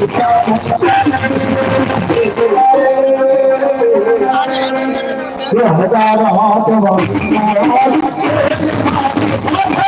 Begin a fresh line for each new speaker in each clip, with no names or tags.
Yeah, that's all
I want to do.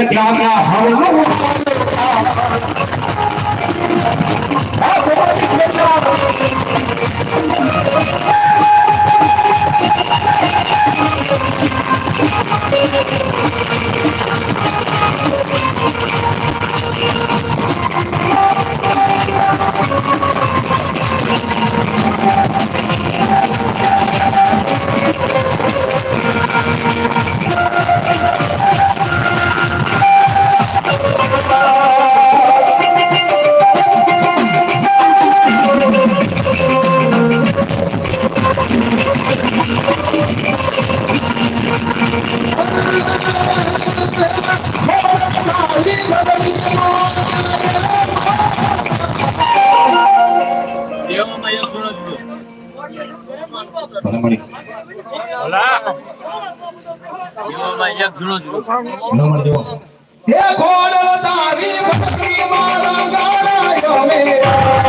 ఎట్లా ભલે. મળી
દેવામાં એક ગુણ જ
નંબર દેવો
હે ખોડલ તારી ભક્તિ મારા ગાળાયો મેરા